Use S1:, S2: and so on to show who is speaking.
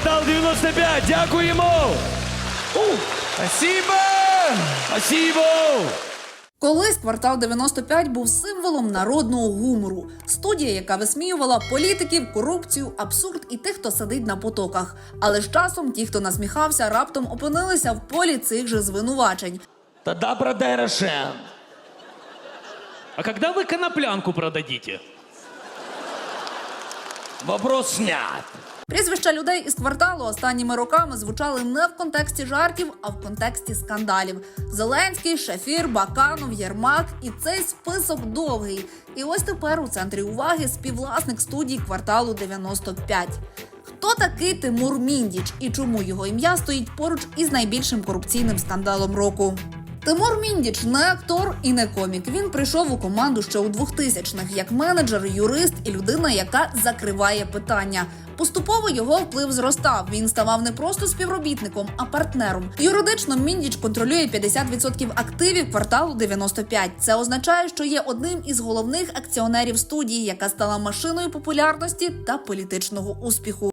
S1: квартал 95. Дякуємо.
S2: Спасибо!
S1: Спасибо.
S3: Колись квартал 95 був символом народного гумору. Студія, яка висміювала політиків, корупцію, абсурд і тих, хто сидить на потоках. Але з часом ті, хто насміхався, раптом опинилися в полі цих же звинувачень.
S1: Тогда продай Рошен.
S2: А когда вы коноплянку продадите?
S1: Вопрос снят.
S3: Прізвища людей із кварталу останніми роками звучали не в контексті жартів, а в контексті скандалів. Зеленський, Шафір, Баканов, Єрмак і цей список довгий. І ось тепер у центрі уваги співвласник студії кварталу 95. Хто такий Тимур Міндіч і чому його ім'я стоїть поруч із найбільшим корупційним скандалом року? Тимур Міндіч не актор і не комік. Він прийшов у команду ще у 2000-х як менеджер, юрист і людина, яка закриває питання. Поступово його вплив зростав. Він ставав не просто співробітником, а партнером. Юридично Міндіч контролює 50% активів кварталу 95. Це означає, що є одним із головних акціонерів студії, яка стала машиною популярності та політичного успіху.